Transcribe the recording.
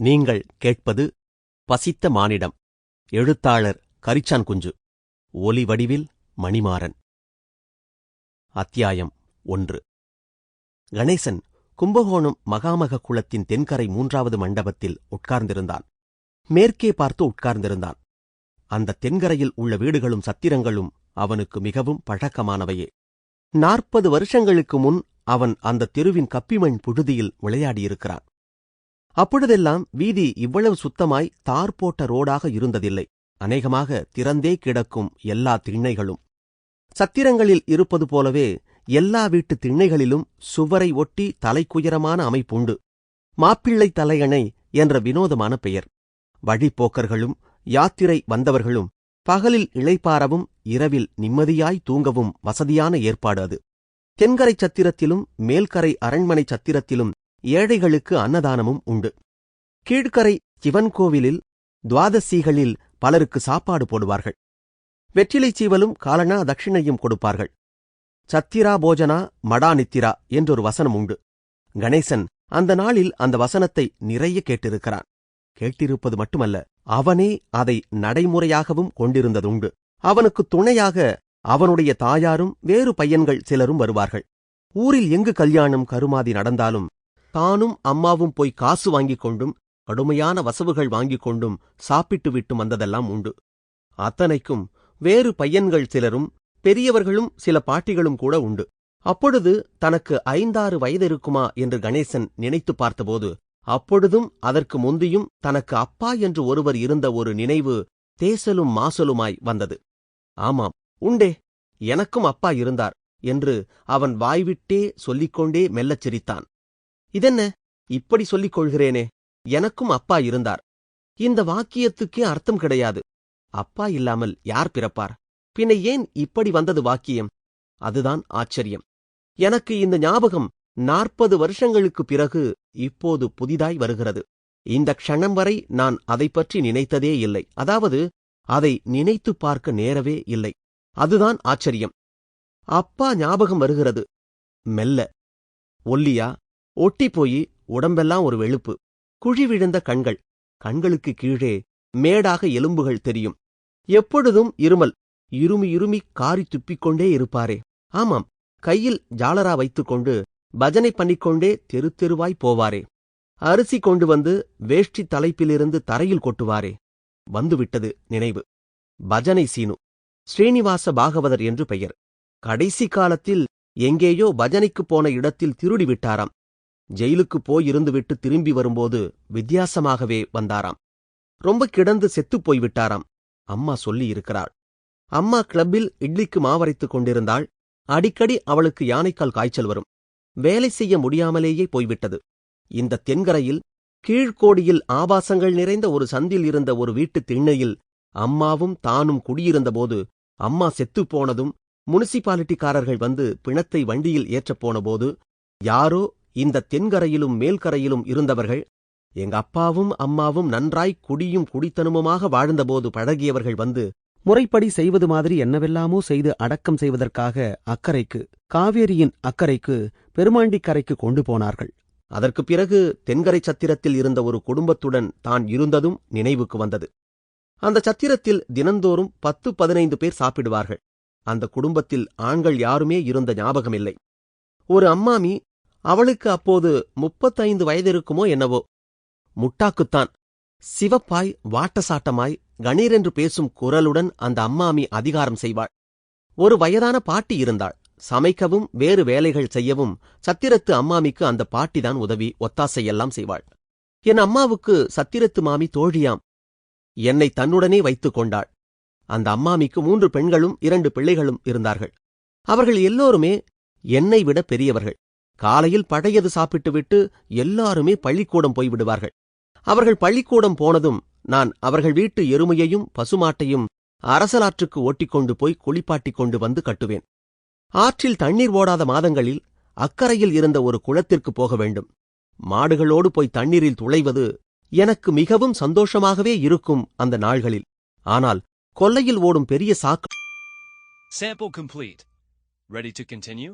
நீங்கள் கேட்பது பசித்த மானிடம். எழுத்தாளர் கரிச்சான் குஞ்சு ஒலி வடிவில் மணிமாறன். அத்தியாயம் ஒன்று. கணேசன் கும்பகோணம் மகாமக குளத்தின் தென்கரை மூன்றாவது மண்டபத்தில் உட்கார்ந்திருந்தான். மேற்கே பார்த்து உட்கார்ந்திருந்தான். அந்த தென்கரையில் உள்ள வீடுகளும் சத்திரங்களும் அவனுக்கு மிகவும் பழக்கமானவையே. நாற்பது வருஷங்களுக்கு முன் அவன் அந்த தெருவின் கப்பிமண் புழுதியில் விளையாடியிருக்கிறான். அப்பொழுதெல்லாம் வீதி இவ்வளவு சுத்தமாய் தார் போட்ட ரோடாக இருந்ததில்லை. அநேகமாக திறந்தே கிடக்கும் எல்லா திண்ணைகளும். சத்திரங்களில் இருப்பது போலவே எல்லா வீட்டு திண்ணைகளிலும் சுவரை ஒட்டி தலைக்குயரமான அமைப்புண்டு. மாப்பிள்ளை தலையணை என்ற வினோதமான பெயர். வழிப்போக்கர்களும் யாத்திரை வந்தவர்களும் பகலில் இளைப்பாறவும் இரவில் நிம்மதியாய் தூங்கவும் வசதியான ஏற்பாடு அது. தென்கரை சத்திரத்திலும் மேல்கரை அரண்மனை சத்திரத்திலும் ஏழைகளுக்கு அன்னதானமும் உண்டு. கீழ்க்கரை சிவன் கோவிலில் துவாதசிகளில் பலருக்கு சாப்பாடு போடுவார்கள். வெற்றிலைச் சீவலும் காலனா தட்சிணையும் கொடுப்பார்கள். சத்திரா போஜனா மடா நித்திரா என்றொரு வசனம் உண்டு. கணேசன் அந்த நாளில் அந்த வசனத்தை நிறைய கேட்டிருக்கிறான். கேட்டிருப்பது மட்டுமல்ல அவனே அதை நடைமுறையாகவும் கொண்டிருந்ததுண்டு. அவனுக்கு துணையாக அவனுடைய தாயாரும் வேறு பையன்கள் சிலரும் வருவார்கள். ஊரில் எங்கு கல்யாணம் கருமாதி நடந்தாலும் தானும் அம்மாவும் போய் காசு வாங்கிக் கொண்டும் கடுமையான வசவுகள் வாங்கிக் கொண்டும் சாப்பிட்டு விட்டு வந்ததெல்லாம் உண்டு. அத்தனைக்கும் வேறு பையன்கள் சிலரும் பெரியவர்களும் சில பாட்டிகளும் கூட உண்டு. அப்பொழுது தனக்கு ஐந்தாறு வயதிருக்குமா என்று கணேசன் நினைத்து பார்த்தபோது அப்பொழுதும் அதற்கு முந்தியும் தனக்கு அப்பா என்று ஒருவர் இருந்த ஒரு நினைவு தேசலும் மாசலுமாய் வந்தது. ஆமாம் உண்டே எனக்கும் அப்பா இருந்தார் என்று அவன் வாய்விட்டே சொல்லிக்கொண்டே மெல்லச் சிரித்தான். இதென்ன? இப்படி சொல்லிக் கொள்கிறேனே. எனக்கும் அப்பா இருந்தார். இந்த வாக்கியத்துக்கே அர்த்தம் கிடையாது. அப்பா இல்லாமல் யார் பிறப்பார்? பின்ன ஏன் இப்படி வந்தது வாக்கியம்? அதுதான் ஆச்சரியம். எனக்கு இந்த ஞாபகம் நாற்பது வருஷங்களுக்குப் பிறகு இப்போது புதிதாய் வருகிறது. இந்த க்ஷணம் வரை நான் அதை பற்றி நினைத்ததே இல்லை. அதாவது அதை நினைத்து பார்க்க நேரவே இல்லை. அதுதான் ஆச்சரியம். அப்பா ஞாபகம் வருகிறது. மெல்ல. ஒல்லியா? ஒட்டி போய் உடம்பெல்லாம் ஒரு வெளுப்பு. குழி விழுந்த கண்கள். கண்களுக்கு கீழே மேடாக எலும்புகள் தெரியும். எப்பொழுதும் இருமல். இருமி இருமி காரி துப்பிக்கொண்டே இருப்பாரே. ஆமாம் கையில் ஜாலரா வைத்துக்கொண்டு பஜனை பண்ணிக்கொண்டே தெரு தெருவாய் போவாரே. அரிசி கொண்டு வந்து வேஷ்டி தலைப்பிலிருந்து தரையில் கொட்டுவாரே. வந்துவிட்டது நினைவு. பஜனை சீனு. ஸ்ரீனிவாச பாகவதர் என்று பெயர். கடைசி காலத்தில் எங்கேயோ பஜனைக்குப் போன இடத்தில் திருடி ஜெயிலுக்குப் போயிருந்து போயிருந்துவிட்டு திரும்பி வரும்போது வித்தியாசமாகவே வந்தாராம். ரொம்ப கிடந்து செத்துப் போய்விட்டாராம் அம்மா சொல்லியிருக்கிறாள் அம்மா கிளப்பில் இட்லிக்கு மாவரைத்துக் கொண்டிருந்தாள். அடிக்கடி அவளுக்கு யானைக்கால் காய்ச்சல் வரும். வேலை செய்ய முடியாமலேயே போய்விட்டது. இந்த தென்கரையில் கீழ்கோடியில் ஆபாசங்கள் நிறைந்த ஒரு சந்தில் இருந்த ஒரு வீட்டுத் திண்ணையில் அம்மாவும் தானும் குடியிருந்தபோது அம்மா செத்துப் போனதும் முனிசிபாலிட்டிக்காரர்கள் வந்து பிணத்தை வண்டியில் ஏற்றப் போனபோது யாரோ இந்த தென்கரையிலும் மேல்கரையிலும் இருந்தவர்கள் எங்க அப்பாவும் அம்மாவும் நன்றாய் குடியும் குடித்தனமுமாக வாழ்ந்தபோது பழகியவர்கள் வந்து முறைப்படி செய்வது மாதிரி என்னவெல்லாமோ செய்து அடக்கம் செய்வதற்காக அக்கறைக்கு காவேரியின் அக்கறைக்கு பெருமாண்டிக்கரைக்கு கொண்டு போனார்கள். அதற்குப் பிறகு தென்கரை சத்திரத்தில் இருந்த ஒரு குடும்பத்துடன் தான் இருந்ததும் நினைவுக்கு வந்தது. அந்த சத்திரத்தில் தினந்தோறும் பத்து பதினைந்து பேர் சாப்பிடுவார்கள். அந்த குடும்பத்தில் ஆண்கள் யாருமே இருந்த ஞாபகமில்லை. ஒரு அம்மாமி அவளுக்கு அப்போது முப்பத்தைந்து வயதிருக்குமோ என்னவோ. முட்டாக்குத்தான். சிவப்பாய் வாட்டசாட்டமாய் கணீரென்று பேசும் குரலுடன் அந்த அம்மாமி அதிகாரம் செய்வாள். ஒரு வயதான பாட்டி இருந்தாள். சமைக்கவும் வேறு வேலைகள் செய்யவும் சத்திரத்து அம்மாமிக்கு அந்த பாட்டிதான் உதவி ஒத்தாசையெல்லாம் செய்வாள். என் அம்மாவுக்கு சத்திரத்து மாமி தோழியாம். என்னை தன்னுடனே வைத்துக் கொண்டாள். அந்த அம்மாமிக்கு மூன்று பெண்களும் இரண்டு பிள்ளைகளும் இருந்தார்கள். அவர்கள் எல்லோருமே என்னை விட பெரியவர்கள். காலையில் பழையது சாப்பிட்டுவிட்டு எல்லாருமே பள்ளிக்கூடம் போய்விடுவார்கள் அவர்கள் பள்ளிக்கூடம் போனதும் நான் அவர்கள் வீட்டு எருமையையும் பசுமாட்டையும் அரசலாற்றுக்கு ஓட்டிக்கொண்டு போய் குளிப்பாட்டிக் கொண்டு வந்து கட்டுவேன் ஆற்றில் தண்ணீர் ஓடாத மாதங்களில் அக்கறையில் இருந்த ஒரு குளத்திற்கு போக வேண்டும் மாடுகளோடு போய் தண்ணீரில் துளைவது எனக்கு மிகவும் சந்தோஷமாகவே இருக்கும் அந்த நாள்களில் ஆனால் கொல்லையில் ஓடும் பெரிய சாக்கு Sample complete. Ready to continue?